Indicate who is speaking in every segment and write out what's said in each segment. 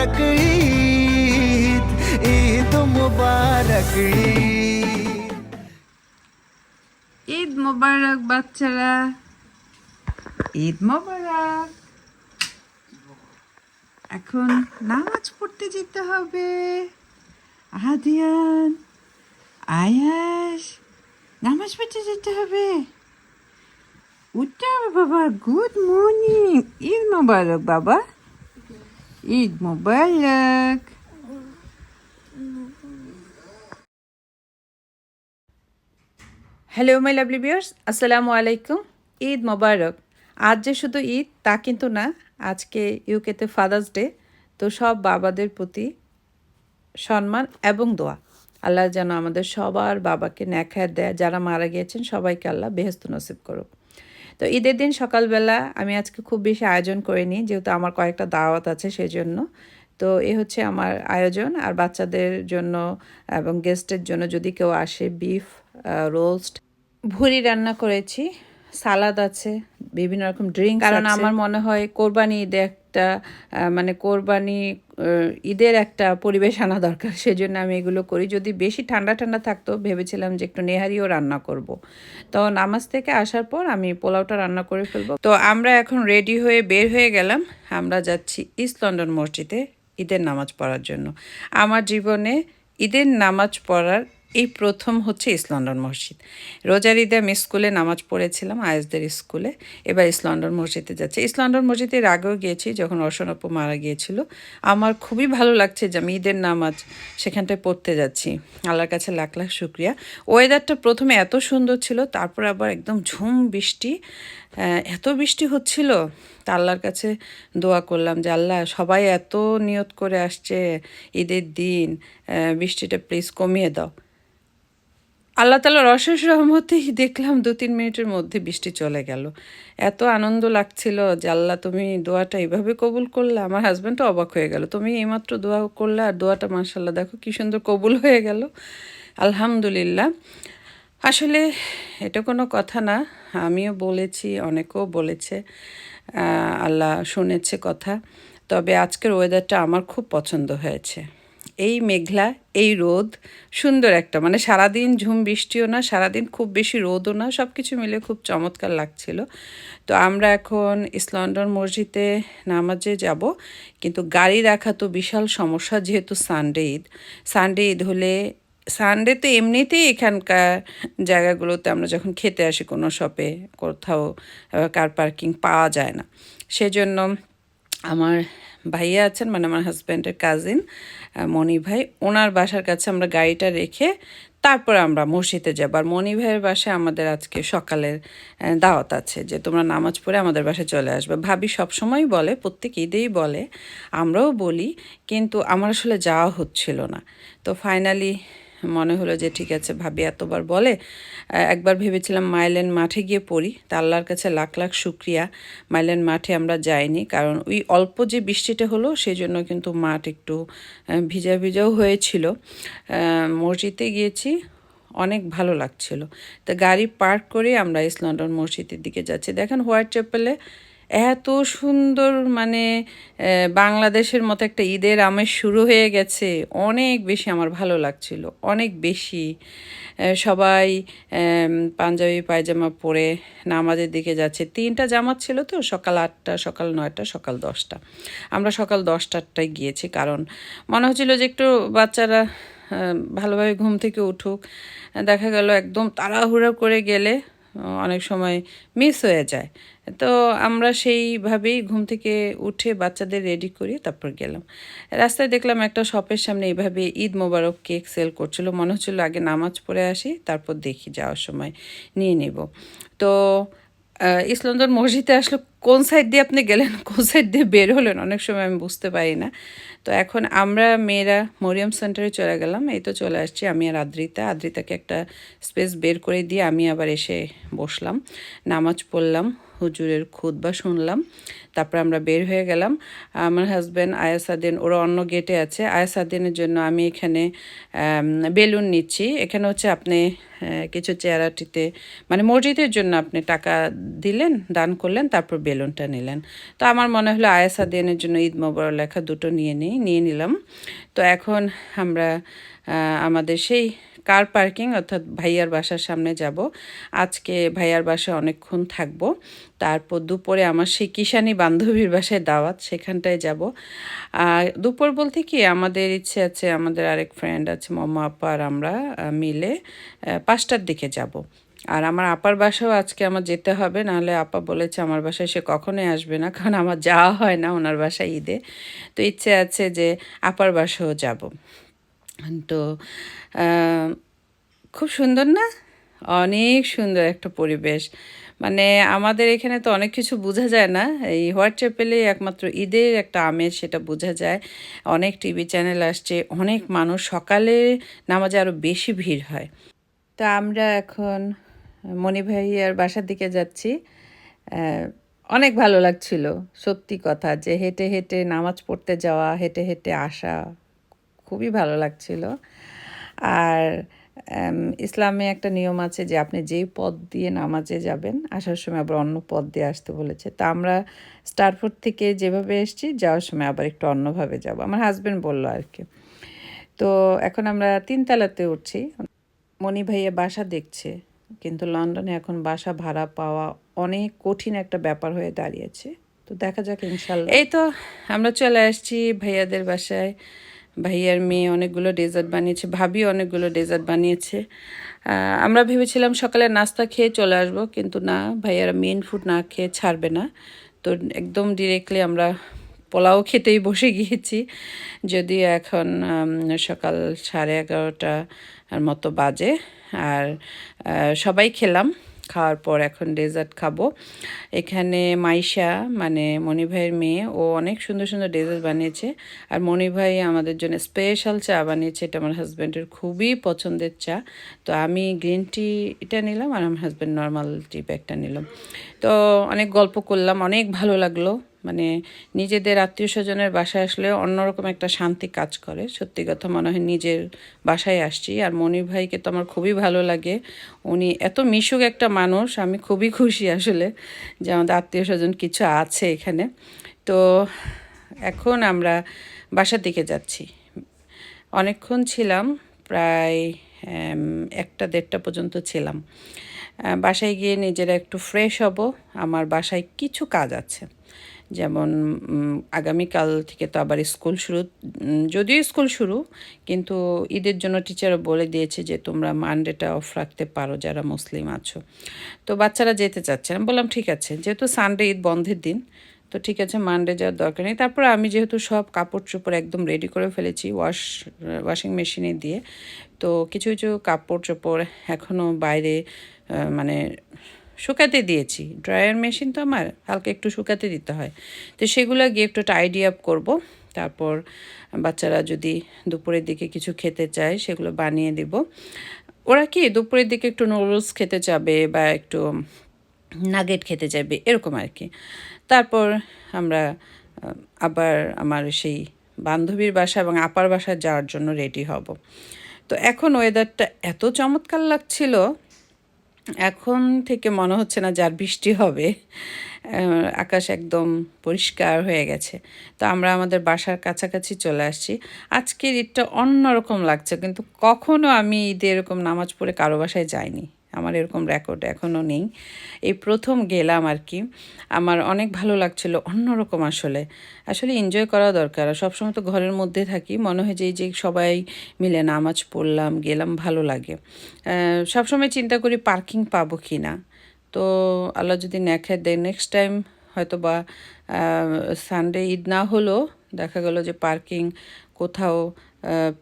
Speaker 1: মুবারক ঈদ ঈদ মুবারক ঈদ
Speaker 2: মোবারক বাচ্চারা ঈদ মোবারক এখন নামাজ পড়তে যেতে হবে। আদিয়ান, আয়াস, নামাজ পড়তে যেতে হবে। উঠতে হবে বাবা গুড মর্নিং ঈদ মোবারক বাবা। ঈদ মোবারক হ্যালো মাই লাভলি বিয়ার্স আসসালামু আলাইকুম ঈদ মোবারক আজ যে শুধু ঈদ, তা কিন্তু না। আজকে ইউকেতে ফাদার্স ডে তো সব বাবাদের প্রতি সম্মান এবং দোয়া। আল্লাহ যেন আমাদের সবার বাবাকে ন্যাখায় দেয়। যারা মারা গিয়েছেন, সবাইকে আল্লাহ বেহস্ত নসিব করুক। তো ঈদের দিন সকালবেলা আমি আজকে খুব বেশি আয়োজন করিনি যেহেতু আমার কয়েকটা দাওয়াত আছে সেই জন্য তো এ হচ্ছে আমার আয়োজন আর বাচ্চাদের জন্য এবং গেস্টের জন্য যদি কেউ আসে বিফ রোস্ট ভুড়ি রান্না করেছি সালাদ আছে বিভিন্ন রকম ড্রিঙ্ক কারণ আমার মনে হয় কোরবানি ঈদে একটা মানে কোরবানি ঈদের একটা পরিবেশ আনা দরকার। সেজন্য আমি এগুলো করি। যদি বেশি ঠান্ডা ঠান্ডা থাকতো, ভেবেছিলাম যে একটু নেহারিও রান্না করব। তো নামাজ থেকে আসার পর আমি পোলাওটা রান্না করে ফেলব। তো আমরা এখন রেডি হয়ে বের হয়ে গেলাম। আমরা যাচ্ছি ইস্ট লন্ডন মসজিদে ঈদের নামাজ পড়ার জন্য। আমার জীবনে ঈদের নামাজ পড়ার এই প্রথম হচ্ছে ইস্ট লন্ডন মসজিদ। রোজার ঈদে আমি স্কুলে নামাজ পড়েছিলাম আয়েসদের স্কুলে। এবার ইস্ট লন্ডন মসজিদে যাচ্ছে। ইস্ট লন্ডন মসজিদের আগেও গিয়েছি, যখন অর্শনপ্প মারা গিয়েছিল। আমার খুবই ভালো লাগছে যে আমি ঈদের নামাজ সেখানটায় পড়তে যাচ্ছি। আল্লাহর কাছে লাখ লাখ শুক্রিয়া। ওয়েদারটা প্রথমে এত সুন্দর ছিল, তারপর আবার একদম ঝুম বৃষ্টি। এত বৃষ্টি হচ্ছিল, তা আল্লাহর কাছে দোয়া করলাম যে, আল্লাহ, সবাই এত নিয়ত করে আসছে ঈদের দিন। বৃষ্টিটা প্লিজ কমিয়ে দাও। আল্লাহ তালার অশেষ রহমতেই দেখলাম দু তিন মিনিটের মধ্যে বৃষ্টি চলে গেল। এত আনন্দ লাগছিল যে আল্লাহ তুমি দোয়াটা এইভাবে কবুল করলে? আমার হাজব্যান্ডও অবাক হয়ে গেল। তুমি এইমাত্র দোয়া করলে আর দোয়াটা মার্শাল্লাহ দেখো কি সুন্দর কবুল হয়ে গেল। আলহামদুলিল্লাহ। আসলে এটা কোনো কথা না, আমিও বলেছি, অনেকেও বলেছে আল্লাহ শুনেছে কথা। তবে আজকের ওয়েদারটা আমার খুব পছন্দ হয়েছে। এই মেঘলা, এই রোদ, সুন্দর একটা। মানে সারাদিন ঝুম বৃষ্টিও না, সারাদিন খুব বেশি রোদও না সব কিছু মিলে খুব চমৎকার লাগছিল। তো আমরা এখন ইস্ট লন্ডন মসজিদে নামাজে যাব, কিন্তু গাড়ি রাখা তো বিশাল সমস্যা, যেহেতু সানডে ঈদ। সানডে ঈদ হলে, সানডে তো এমনিতেই এখানকার জায়গাগুলোতে আমরা যখন খেতে আসি কোনো শপে, কোথাও কার পার্কিং পাওয়া যায় না। সেজন্য আমার ভাইয়া আছেন মানে আমার হাজব্যান্ডের কাজিন মণি ভাই। ওনার বাসার কাছে আমরা গাড়িটা রেখে তারপর আমরা মসজিদে যাব। আর মণি ভাইয়ের বাসায় আমাদের আজকে সকালের দাওয়াত আছে যে তোমরা নামাজ পড়ে আমাদের বাসায় চলে আসবে। ভাবি সবসময় বলে, প্রত্যেক ঈদেই বলে, আমরাও বলি, কিন্তু আমার আসলে যাওয়া হচ্ছিল না। তো ফাইনালি মনে হলো যে ঠিক আছে, ভাবি এতবার বলে। একবার ভেবেছিলাম মাইলেন মাঠে গিয়ে পড়ি। তা আল্লাহর কাছে লাখ লাখ শুক্রিয়া। মাইলেন মাঠে আমরা যাইনি, কারণ ওই অল্প যে বৃষ্টিটা হলো, সেই জন্য কিন্তু মাঠ একটু ভিজা ভিজাও হয়েছিল। মসজিদে গিয়েছি, অনেক ভালো লাগছিল। তো গাড়ি পার্ক করে আমরা ইস্ট লন্ডন মসজিদের দিকে যাচ্ছি। দেখেন হোয়াইট চ্যাপেলে এত সুন্দর মানে বাংলাদেশের মতো একটা ঈদের আমেজ শুরু হয়ে গেছে। অনেক বেশি আমার ভালো লাগছিল, অনেক বেশি। সবাই পাঞ্জাবি পায়জামা পরে নামাজের দিকে যাচ্ছে। তিনটা জামাত ছিল তো, সকাল আটটা, সকাল নয়টা, সকাল দশটা। আমরা সকাল দশটারটায় গিয়েছি কারণ মনে হচ্ছিল যে একটু বাচ্চারা ভালোভাবে ঘুম থেকে উঠুক। দেখা গেল একদম তাড়াহুড়ো করে গেলে অনেক সময় মিস হয়ে যায়। তো আমরা সেইভাবেই ঘুম থেকে উঠে বাচ্চাদের রেডি করি তারপর গেলাম। রাস্তায় দেখলাম একটা শপের সামনে এইভাবে ঈদ মোবারক কেক সেল করছিল। মনে হচ্ছিল আগে নামাজ পড়ে আসি, তারপর দেখি যাওয়ার সময় নিয়ে নেব। তো লন্ডন মসজিদে আসলে কোন সাইড দিয়ে আপনি গেলেন, কোন সাইড দিয়ে বের হলেন, অনেক সময় আমি বুঝতে পারি না। তো এখন আমরা মেয়েরা মরিয়াম সেন্টারে চলে গেলাম, এই তো চলে আসছি আমি আর আদ্রিতা। আদ্রিতাকে একটা স্পেস বের করে দিয়ে আমি আবার এসে বসলাম, নামাজ পড়লাম, হুজুরের খুতবা শুনলাম। তারপর আমরা বের হয়ে গেলাম। আমার হাজব্যান্ড আয়াসাদিন ওরা অন্য গেটে আছে। আয়াসাদিনের জন্য আমি এখানে বেলুন নিচ্ছি। এখানে হচ্ছে আপনি কিছু চেয়ারাটিতে মানে মসজিদের জন্য আপনি টাকা দিলেন, দান করলেন, তারপর বেলুনটা নিলেন। তো আমার মনে হলো আয়াসা দেনের জন্য ঈদ মোবারক লেখা দুটো নিয়ে নিই, নিয়ে নিলাম। তো এখন আমরা আমাদের সেই কার পার্কিং অর্থাৎ ভাইয়ার বাসার সামনে যাব। আজকে ভাইয়ার বাসায় অনেকক্ষণ থাকব। তারপর দুপুরে আমার সেই কিষানি বান্ধবীর বাসায় দাওয়াত, সেখানটায় যাব। আর দুপুর বলতে কি, আমাদের ইচ্ছে আছে, আমাদের আরেক ফ্রেন্ড আছে মাম্মা আপা আর আমরা মিলে পাঁচটার দিকে যাব। আর আমার আপার বাসাও আজকে আমার যেতে হবে, নাহলে আপা বলেছে আমার বাসায় সে কখনোই আসবে না, কারণ আমার যাওয়া হয় না ওনার বাসায় ঈদে। তো ইচ্ছে আছে যে আপার বাসাও যাব। তো খুব সুন্দর না? অনেক সুন্দর একটা পরিবেশ। মানে আমাদের এখানে তো অনেক কিছু বোঝা যায় না। এই হোয়াটসঅ্যাপেলে একমাত্র ঈদের একটা আমেজ সেটা বোঝা যায়। অনেক টিভি চ্যানেল আসছে, অনেক মানুষ সকালে নামাজে আরও বেশি ভিড় হয়। তো আমরা এখন মণি ভাইয়ার বাসার দিকে যাচ্ছি। অনেক ভালো লাগছিল, সত্যি কথা যে হেঁটে হেঁটে নামাজ পড়তে যাওয়া, হেঁটে হেঁটে আসা, খুবই ভালো লাগছিল। আর ইসলামে একটা নিয়ম আছে যে আপনি যেই পথ দিয়ে নামাজে যাবেন, আসার সময় আবার অন্য পথ দিয়ে আসতে বলেছে। তা আমরা স্টারফোর্ড থেকে যেভাবে এসেছি, যাওয়ার সময় আবার একটু অন্যভাবে যাব। আমার হাজব্যান্ড বলল আর কি। তো এখন আমরা তিনতলাতে উঠছি। মণি ভাইয়া বাসা দেখছে, কিন্তু লন্ডনে এখন বাসা ভাড়া পাওয়া অনেক কঠিন একটা ব্যাপার হয়ে দাঁড়িয়েছে। তো দেখা যাক ইনশাল্লাহ। এই তো আমরা চলে আসছি ভাইয়াদের বাসায়। ভাইয়ার মেয়ে অনেকগুলো ডেজার্ট বানিয়েছে ভাবি অনেকগুলো ডেজার্ট বানিয়েছে। আমরা ভেবেছিলাম সকালে নাস্তা খেয়ে চলে আসব, কিন্তু না, ভাইয়ারা মেন ফুড না খেয়ে ছাড়বে না। তো একদম ডিরেক্টলি আমরা পোলাও খেতেই বসে গিয়েছি। যদি এখন সকাল সাড়ে এগারোটার মতো বাজে, আর সবাই খেলাম। খাওয়ার পর এখন ডেজার্ট খাব। এখানে মাইশা মানে মণি ভাইয়ের মেয়ে, ও অনেক সুন্দর সুন্দর ডেজার্ট বানিয়েছে। আর মণি ভাই আমাদের জন্য স্পেশাল চা বানিয়েছে, এটা আমার হাজব্যান্ডের খুবই পছন্দের চা। তো আমি গ্রিন টি এটা নিলাম আর আমার হাজব্যান্ড নর্মাল টি প্যাকটা নিলাম তো অনেক গল্প করলাম, অনেক ভালো লাগল। মানে নিজেদের আত্মীয় স্বজনের বাসায় আসলে অন্যরকম একটা শান্তি কাজ করে। সত্যি কথা মনে হয় নিজের বাসায় আসছি। আর মনির ভাইকে তো আমার খুবই ভালো লাগে। উনি এত মিশুক একটা মানুষ, আমি খুবই খুশি আসলে যে আমাদের আত্মীয় স্বজন কিছু আছে এখানে। তো এখন আমরা বাসার দিকে যাচ্ছি। অনেকক্ষণ ছিলাম, প্রায় একটা দেড়টা পর্যন্ত ছিলাম। বাসায় গিয়ে নিজেরা একটু ফ্রেশ হব। আমার বাসায় কিছু কাজ আছে। যেমন আগামীকাল থেকে তো আবার স্কুল শুরু যদিও স্কুল শুরু, কিন্তু ঈদের জন্য টিচারও বলে দিয়েছে যে তোমরা মানডেটা অফ রাখতে পারো যারা মুসলিম আছো। তো বাচ্চারা যেতে চাচ্ছে। না বললাম, ঠিক আছে। যেহেতু সানডে ঈদ বন্ধের দিন, তো ঠিক আছে মানডে যাওয়ার দরকার নেই। তারপর আমি যেহেতু সব কাপড় চোপড় একদম রেডি করে ফেলেছি ওয়াশ ওয়াশিং মেশিনে দিয়ে, তো কিছু কিছু কাপড় চোপড় এখনও বাইরে মানে শুকাতে দিয়েছি। ড্রায়ার মেশিন তো আমার, হালকা একটু শুকাতে দিতে হয়। তো সেগুলো গিয়ে একটু টাইডি আপ করব। তারপর বাচ্চারা যদি দুপুরের দিকে কিছু খেতে চায়, সেগুলো বানিয়ে দিব। ওরা কি দুপুরের দিকে একটু নুডলস খেতে চাবে বা একটু নাগেট খেতে চাইবে এরকম আর কি। তারপর আমরা আবার আমার সেই বান্ধবীর বাসা এবং আপার বাসায় যাওয়ার জন্য রেডি হব। তো এখন ওয়েদারটা এত চমৎকার লাগছিল এখন থেকে মনে হচ্ছে না যার বৃষ্টি হবে। আকাশ একদম পরিষ্কার হয়ে গেছে। তো আমরা আমাদের বাসার কাছাকাছি চলে আসছি। আজকের ঈদটা অন্যরকম লাগছে, কিন্তু কখনো আমি ঈদে এরকম নামাজ পড়ে কারও বাসায় যাইনি। আমার এরকম রেকর্ড এখনও নেই। এই প্রথম গেলাম আর কি। আমার অনেক ভালো লাগছিল, অন্যরকম আসলে। আসলে এনজয় করা দরকার। আর সবসময় তো ঘরের মধ্যে থাকি, মনে হয় যে যে সবাই মিলে নামাজ পড়লাম, গেলাম, ভালো লাগে। সবসময় চিন্তা করি পার্কিং পাবো কি না তো আল্লাহ যদি নেখে দেয় নেক্সট টাইম হয়তো বা সানডে ঈদ না হলেও দেখা গেল যে পার্কিং কোথাও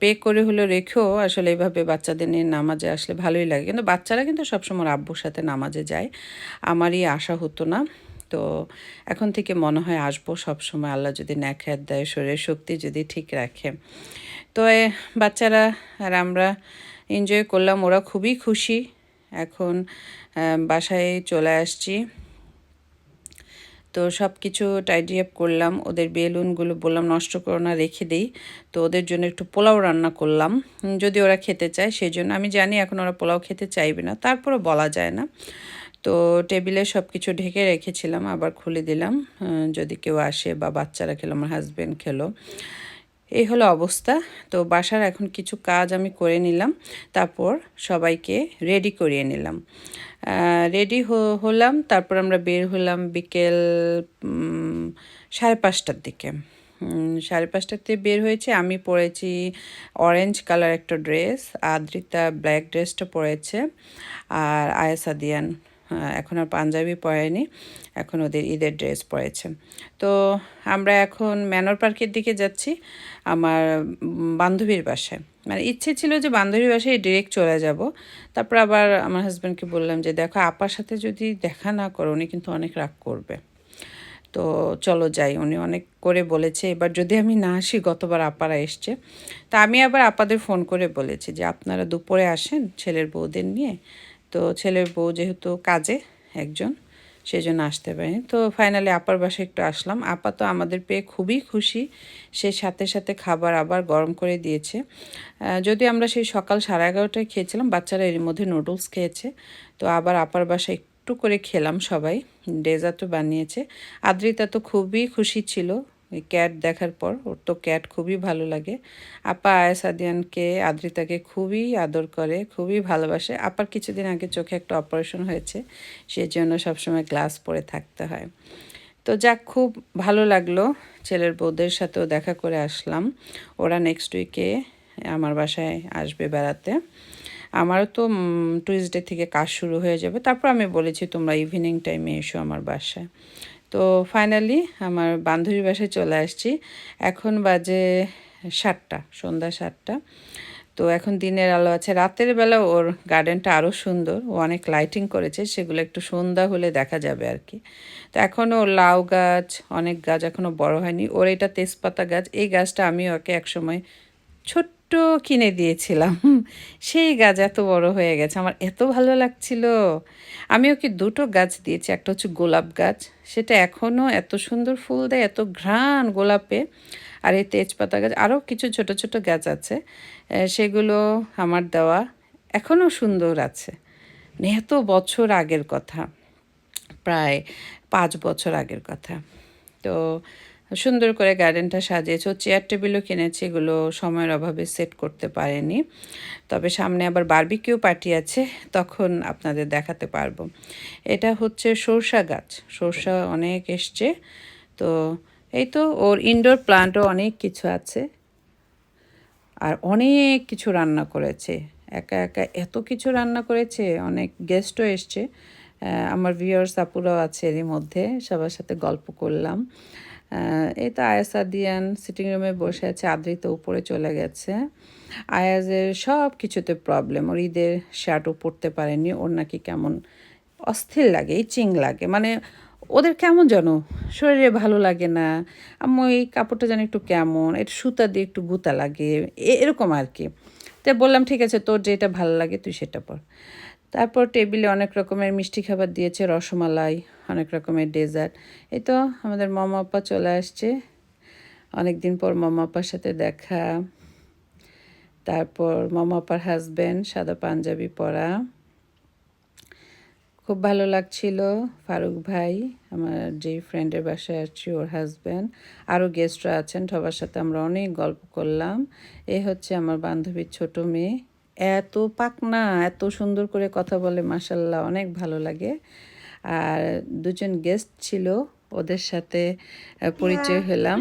Speaker 2: পে করে হলে রেখেও আসলে এইভাবে বাচ্চাদের নিয়ে নামাজে আসলে ভালোই লাগে। কিন্তু বাচ্চারা কিন্তু সবসময় আব্বুর সাথে নামাজে যায়। আমারই আশা হতো না। তো এখন থেকে মনে হয় আসব সবসময়। আল্লাহ যদি ন্যাখাত দেয়, শরীরের শক্তি যদি ঠিক রাখে। তো বাচ্চারা আর আমরা এনজয় করলাম। ওরা খুবই খুশি। এখন বাসায় চলে আসছি। তো সব কিছু টাইডি আপ করলাম। ওদের বেলুনগুলো বললাম, নষ্ট করো না, রেখে দিই। তো ওদের জন্য একটু পোলাও রান্না করলাম। যদি ওরা খেতে চায়, সেই জন্য আমি জানি এখন ওরা পোলাও খেতে চাইবে না, তারপরও বলা যায় না। তো টেবিলে সব কিছু ঢেকে রেখেছিলাম, আবার খুলে দিলাম। যদি কেউ আসে বা বাচ্চারা খেলো, আমার হাজব্যান্ড খেলো। এই হলো অবস্থা। তো বাসার এখন কিছু কাজ আমি করে নিলাম তারপর সবাইকে রেডি করিয়ে নিলাম। রেডি হলাম তারপর আমরা বের হলাম বিকেল সাড়ে পাঁচটার দিকে। সাড়ে পাঁচটাতে বের হয়েছে আমি পরেছি অরেঞ্জ কালার একটা ড্রেস আদ্রিতা ব্ল্যাক ড্রেসটা পরেছে আর আয়েসা দিয়ান আহ, এখন আর পাঞ্জাবি পরেনি, এখন ওদের ঈদের ড্রেস পরেছে। তো আমরা এখন ম্যানর পার্কের দিকে যাচ্ছি, আমার বান্ধবীর বাসায়। মানে ইচ্ছে ছিল যে বান্ধবীর বাসায় ডিরেক্ট চলে যাব, তারপর আবার আমার হাজব্যান্ডকে বললাম যে, দেখো, আপার সাথে যদি দেখা না করো, উনি কিন্তু অনেক রাগ করবে। তো চলো যাই, উনি অনেক করে বলেছে, এবার যদি আমি না আসি, গতবার আপারা এসছে। তা আমি আবার আপাদের ফোন করে বলেছি যে, আপনারা দুপুরে আসেন ছেলের বউদের নিয়ে তো ছেলের বউ যেহেতু কাজে একজন সেই জন্য আসতে পারেনি। তো ফাইনালি আপার বাসায় একটু আসলাম। আপা তো আমাদের পেয়ে খুবই খুশি। সে সাথে সাথে খাবার আবার গরম করে দিয়েছে। যদি আমরা সেই সকাল সাড়ে এগারোটায় খেয়েছিলাম, বাচ্চারা এর মধ্যে নুডলস খেয়েছে। তো আবার আপার বাসায় একটু করে খেলাম সবাই। ডেজার্টও বানিয়েছে। আদ্রিতা তো খুবই খুশি ছিল। ওই ক্যাট দেখার পর, ওর তো ক্যাট খুবই ভালো লাগে। আপা আয়াস আদিয়ানকে, আদ্রিতাকে খুবই আদর করে, খুবই ভালোবাসে। আপার কিছুদিন আগে চোখে একটা অপারেশন হয়েছে সেই জন্য সবসময় গ্লাস পরে থাকতে হয়। তো যাক, খুব ভালো লাগল। ছেলের বউদের সাথেও দেখা করে আসলাম। ওরা নেক্সট উইকে আমার বাসায় আসবে বেড়াতে। আমারও তো টুইসডে থেকে কাজ শুরু হয়ে যাবে। তারপর আমি বলেছি, তোমরা ইভিনিং টাইমে এসো আমার বাসায়। তো ফাইনালি আমার বান্ধবীর বাসায় চলে আসছি। এখন বাজে সাতটা, সন্ধ্যা সাতটা। তো এখন দিনের আলো আছে। রাতের বেলা ওর গার্ডেনটা আরও সুন্দর। ও অনেক লাইটিং করেছে, সেগুলো একটু সন্ধ্যা হলে দেখা যাবে আর কি তো এখনও লাউ গাছ, অনেক গাছ এখনও বড় হয়নি। ওর এটা তেজপাতা গাছ, এই গাছটা আমি ওকে একসময় ছোট্ট কিনে দিয়েছিলাম। সেই গাছ এত বড় হয়ে গেছে, আমার এত ভালো লাগছিল। আমি ওকে দুটো গাছ দিয়েছি, একটা হচ্ছে গোলাপ গাছ, সেটা এখনও এত সুন্দর ফুল দেয়, এত ঘ্রাণ গোলাপে। আর এই তেজপাতা গাছ আরও কিছু ছোট ছোট গাছ আছে সেগুলো আমার দেওয়া এখনও সুন্দর আছে। মানে এত বছর আগের কথা, প্রায় পাঁচ বছর আগের কথা। তো সুন্দর করে গার্ডেনটা সাজিয়েছে চেয়ার টেবিলও কিনেছে, এগুলো সময়ের অভাবে সেট করতে পারেনি। তবে সামনে আবার বারবিকিউ পার্টি আছে, তখন আপনাদের দেখাতে পারব। এটা হচ্ছে সরষা গাছ, সরষা অনেক এসছে। তো এই তো ওর ইনডোর প্লান্টও অনেক কিছু আছে। আর অনেক কিছু রান্না করেছে, একা একা এত কিছু রান্না করেছে, অনেক গেস্টও এসছে। আমার ভিউয়ার্স আপুরাও আছে এরই মধ্যে, সবার সাথে গল্প করলাম। এই তো আয়াসা দিয়ান সিটিং রুমে বসে আছে, আদ্রিত উপরে চলে গেছে। আয়াজের সব কিছুতে প্রবলেম ওর ঈদের শার্টও পরতে পারেনি, ওর নাকি কেমন অস্থির লাগে ইচিং লাগে। মানে ওদের কেমন যেন, শরীরে ভালো লাগে না, আম্মু এই কাপড়টা যেন একটু কেমন একটু সুতা দিয়ে একটু গুতা লাগে এরকম আর কি। তো বললাম, ঠিক আছে, তোর যেটা ভালো লাগে, তুই সেটা পর। তারপর টেবিলে অনেক রকমের মিষ্টি খাবার দিয়েছে, রসমালাই, অনেক রকমের ডেজার্ট। এই তো আমাদের মামা আপা চলে আসছে। অনেক দিন পর মামা আপার সাথে দেখা। তারপর মামা আপার হাজব্যান্ড সাদা পাঞ্জাবি পরা। খুব ভালো লাগছিল। ফারুক ভাই, আমার যে ফ্রেন্ডের বাসায় আসছি ওর হাজব্যান্ড আরও গেস্টরা আছেন, সবার সাথে আমরা অনেক গল্প করলাম। এ হচ্ছে আমার বান্ধবীর ছোট মেয়ে। এত পাকনা, এত সুন্দর করে কথা বলে মাসাল্লাহ অনেক ভালো লাগে। আর দুজন গেস্ট ছিল, ওদের সাথে পরিচয় হলাম।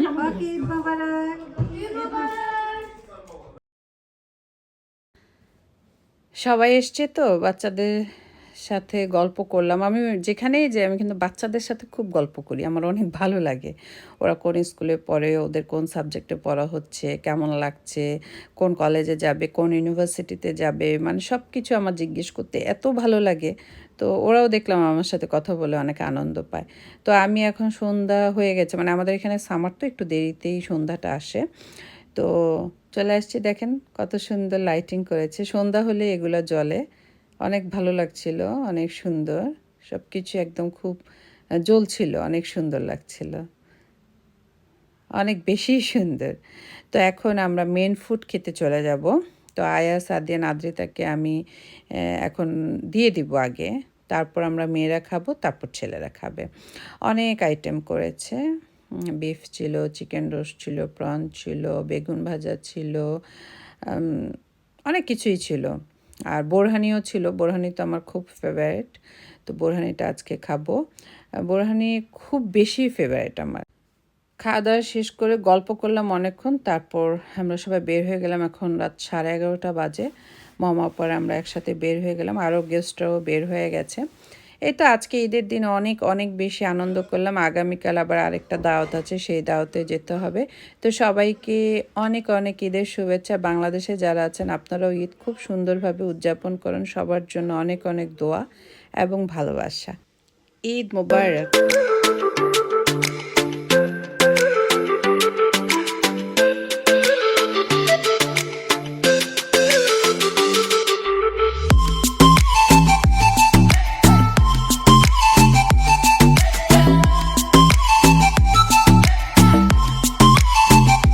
Speaker 2: সবাই এসছে তো? বাচ্চাদের সাথে গল্প করলাম। আমি যেখানেই যাই, আমি কিন্তু বাচ্চাদের সাথে খুব গল্প করি। আমার অনেক ভালো লাগে। ওরা কোন স্কুলে পড়ে, ওদের কোন সাবজেক্টে পড়া হচ্ছে, কেমন লাগছে, কোন কলেজে যাবে, কোন ইউনিভার্সিটিতে যাবে মানে সব কিছু আমার জিজ্ঞেস করতে এত ভালো লাগে। তো ওরাও দেখলাম আমার সাথে কথা বলে অনেক আনন্দ পায়। তো আমি এখন সন্ধ্যা হয়ে গেছে মানে আমাদের এখানে সামার তো একটু দেরিতেই সন্ধ্যাটা আসে। তো চলে আসছি, দেখেন কত সুন্দর লাইটিং করেছে। সন্ধ্যা হলে এগুলো জ্বলে। অনেক ভালো লাগছিল, অনেক সুন্দর। সব কিছু একদম খুব জ্বলছিল, অনেক সুন্দর লাগছিল। অনেক বেশি সুন্দর। তো এখন আমরা মেন ফুড খেতে চলে যাব। তো আয়া সাদিয়ান আদ্রিতাকে আমি এখন দিয়ে দিব আগে। তারপর আমরা মেয়েরা খাব, তারপর ছেলেরা খাবে। অনেক আইটেম করেছে। বিফ ছিল চিকেন রোস্ট ছিল প্রন ছিল, বেগুন ভাজা ছিল অনেক কিছুই ছিল। আর বোরহানিও ছিল। বোরহানি তো আমার খুব ফেভারিট তো বোরহানিটা আজকে খাব। বোরহানি খুব বেশি ফেভারিট আমার। খাওয়া দাওয়া শেষ করে গল্প করলাম অনেকক্ষণ, তারপর আমরা সবাই বের হয়ে গেলাম এখন রাত সাড়ে এগারোটা বাজে। মামা পরে আমরা একসাথে বের হয়ে গেলাম। আরও গেস্টরাও বের হয়ে গেছে। এই তো আজকে ঈদের দিন অনেক অনেক বেশি আনন্দ করলাম। আগামীকাল আবার আরেকটা দাওয়াত আছে সেই দাওয়াতে যেতে হবে। তো সবাইকে অনেক অনেক ঈদের শুভেচ্ছা। বাংলাদেশে যারা আছেন আপনারাও ঈদ খুব সুন্দরভাবে উদযাপন করেন। সবার জন্য অনেক অনেক দোয়া এবং ভালোবাসা। ঈদ মোবারক।